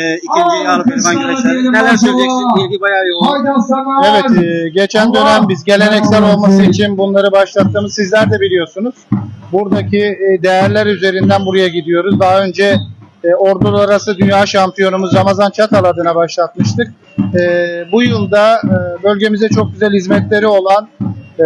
Ee, ikinci Yağlı Pehlivan güreşler. Neler söyleyeceksin? İlgi bayağı yoğun. Evet, e, geçen dönem biz geleneksel olması için bunları başlattığımız sizler de biliyorsunuz. Buradaki e, değerler üzerinden buraya gidiyoruz. Daha önce e, Ordular Arası Dünya Şampiyonumuz Ramazan Çatal adına başlatmıştık. E, bu yılda e, bölgemize çok güzel hizmetleri olan e,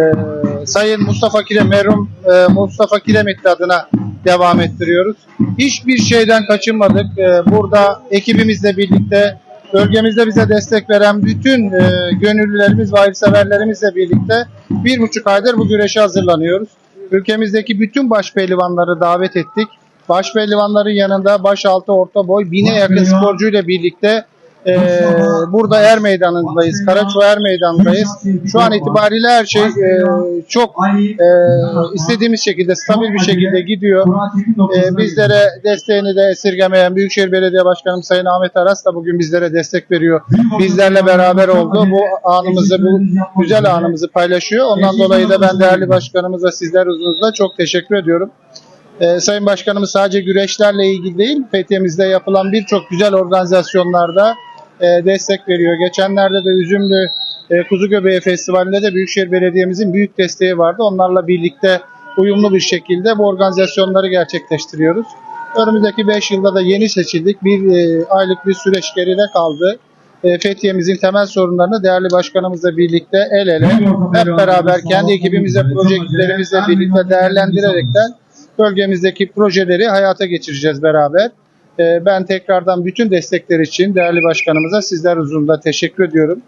Sayın Mustafa Kirem, merhum e, Mustafa Kiremit adına devam ettiriyoruz. Hiçbir şeyden kaçınmadık. E, burada ekibimizle birlikte bölgemizde bize destek veren bütün e, gönüllülerimiz ve hayırseverlerimizle birlikte bir buçuk aydır bu güreşe hazırlanıyoruz. Ülkemizdeki bütün baş pehlivanları davet ettik. Baş pehlivanların yanında baş altı orta boy bine yakın sporcuyla birlikte e, burada Er Meydanı'ndayız. Karaço Er Meydanı'ndayız. Şu an itibariyle her şey e, çok e, istediğimiz şekilde stabil bir şekilde gidiyor. E, bizlere desteğini de esirgemeyen Büyükşehir Belediye Başkanım Sayın Ahmet Aras da bugün bizlere destek veriyor. Bizlerle beraber oldu. Bu anımızı, bu güzel anımızı paylaşıyor. Ondan dolayı da ben değerli başkanımıza, sizler huzurunuzda çok teşekkür ediyorum. Ee, Sayın Başkanımız sadece güreşlerle ilgili değil, Fethiye'mizde yapılan birçok güzel organizasyonlarda e, destek veriyor. Geçenlerde de Üzümlü e, Kuzu Göbeği Festivali'nde de Büyükşehir Belediye'mizin büyük desteği vardı. Onlarla birlikte uyumlu bir şekilde bu organizasyonları gerçekleştiriyoruz. Önümüzdeki 5 yılda da yeni seçildik. Bir e, aylık bir süreç geride kaldı. E, Fethiye'mizin temel sorunlarını değerli başkanımızla birlikte el ele hep beraber kendi ekibimizle, projeklerimizle birlikte değerlendirerekten bölgemizdeki projeleri hayata geçireceğiz beraber. Ee, Ben tekrardan bütün destekler için değerli başkanımıza sizler huzurunda teşekkür ediyorum.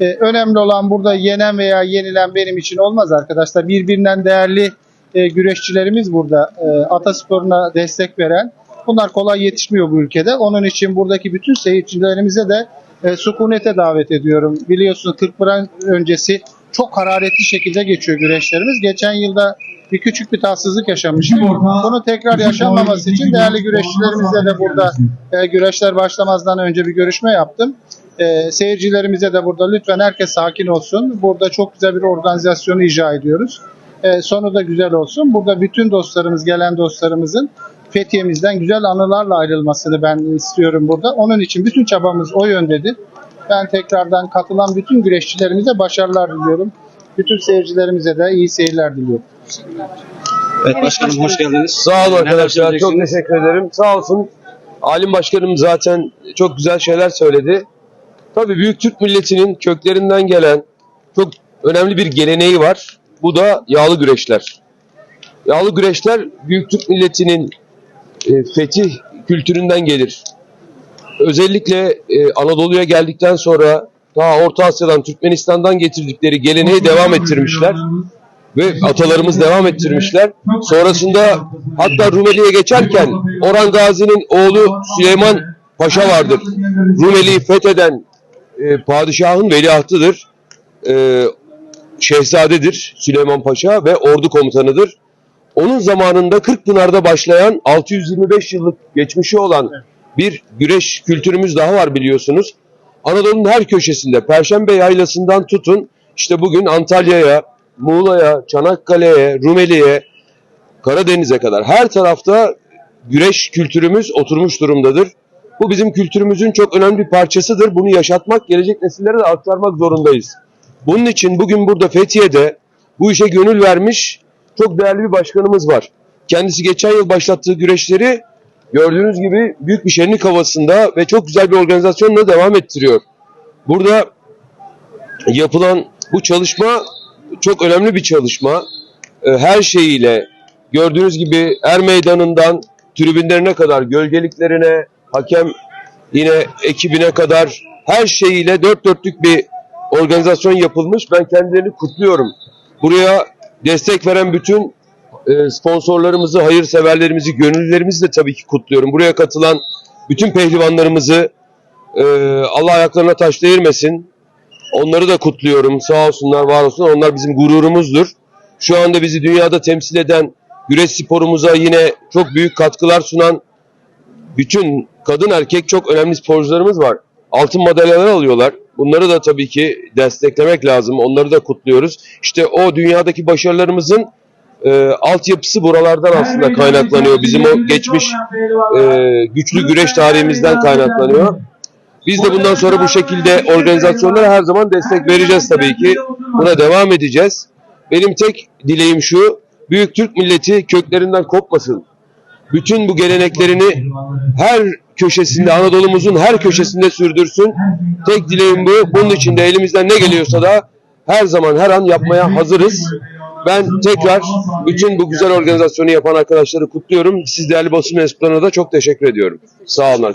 Ee, Önemli olan burada yenen veya yenilen benim için olmaz arkadaşlar. Birbirinden değerli e, güreşçilerimiz burada e, atasporuna destek veren. Bunlar kolay yetişmiyor bu ülkede. Onun için buradaki bütün seyircilerimize de e, sükunete davet ediyorum. Biliyorsunuz Kırkpınar öncesi çok hararetli şekilde geçiyor güreşlerimiz. Geçen yılda bir küçük bir tatsızlık yaşamıştık. Bunu tekrar yaşanmaması için değerli güreşçilerimizle de burada e, güreşler başlamazdan önce bir görüşme yaptım. E, seyircilerimize de burada lütfen herkes sakin olsun. Burada çok güzel bir organizasyonu icra ediyoruz. E, sonu da güzel olsun. Burada bütün dostlarımız, gelen dostlarımızın Fethiye'mizden güzel anılarla ayrılmasını ben istiyorum burada. Onun için bütün çabamız o yöndedir. Ben tekrardan katılan bütün güreşçilerimize başarılar diliyorum. Bütün seyircilerimize de iyi seyirler diliyorum. Evet başkanım hoş geldiniz. Sağ olun Neler arkadaşlar. Çok söyleyeceksiniz? teşekkür ederim. Sağ olsun. Alim Başkanım zaten çok güzel şeyler söyledi. Tabii Büyük Türk milletinin köklerinden gelen çok önemli bir geleneği var. Bu da yağlı güreşler. Yağlı güreşler Büyük Türk milletinin e, fetih kültüründen gelir. Özellikle e, Anadolu'ya geldikten sonra daha Orta Asya'dan, Türkmenistan'dan getirdikleri geleneği devam ettirmişler ve atalarımız devam ettirmişler. Sonrasında hatta Rumeli'ye geçerken Orhan Gazi'nin oğlu Süleyman Paşa vardır. Rumeli'yi fetheden e, padişahın veliahtıdır. E, şehzadedir Süleyman Paşa ve ordu komutanıdır. Onun zamanında Kırkpınar'da başlayan 625 yıllık geçmişi olan bir güreş kültürümüz daha var biliyorsunuz. Anadolu'nun her köşesinde Perşembe Yaylası'ndan tutun işte bugün Antalya'ya, Muğla'ya, Çanakkale'ye, Rumeli'ye, Karadeniz'e kadar her tarafta güreş kültürümüz oturmuş durumdadır. Bu bizim kültürümüzün çok önemli bir parçasıdır. Bunu yaşatmak, gelecek nesillere de aktarmak zorundayız. Bunun için bugün burada Fethiye'de bu işe gönül vermiş çok değerli bir başkanımız var. Kendisi geçen yıl başlattığı güreşleri gördüğünüz gibi büyük bir şenlik havasında ve çok güzel bir organizasyonla devam ettiriyor. Burada yapılan bu çalışma çok önemli bir çalışma. Ee, Her şeyiyle gördüğünüz gibi er meydanından tribünlerine kadar, gölgeliklerine, hakem yine ekibine kadar her şeyiyle dört dörtlük bir organizasyon yapılmış. Ben kendilerini kutluyorum. Buraya destek veren bütün sponsorlarımızı, hayırseverlerimizi, gönüllülerimizi de tabii ki kutluyorum. Buraya katılan bütün pehlivanlarımızı e, Allah ayaklarına taş değirmesin. Onları da kutluyorum. Sağ olsunlar, var olsunlar. Onlar bizim gururumuzdur. Şu anda bizi dünyada temsil eden güreş sporumuza yine çok büyük katkılar sunan bütün kadın erkek çok önemli sporcularımız var. Altın madalyalar alıyorlar. Bunları da tabii ki desteklemek lazım. Onları da kutluyoruz. İşte o dünyadaki başarılarımızın e, altyapısı buralardan aslında kaynaklanıyor. Bizim o geçmiş e, güçlü güreş tarihimizden kaynaklanıyor. Biz de bundan sonra bu şekilde organizasyonlara her zaman destek vereceğiz tabii ki. Buna devam edeceğiz. Benim tek dileğim şu, büyük Türk milleti köklerinden kopmasın. Bütün bu geleneklerini her köşesinde, Anadolu'muzun her köşesinde sürdürsün. Tek dileğim bu. Bunun için de elimizden ne geliyorsa da her zaman, her an yapmaya hazırız. Ben tekrar bütün bu güzel organizasyonu yapan arkadaşları kutluyorum. Siz değerli basın mensuplarına da çok teşekkür ediyorum. Sağ olun.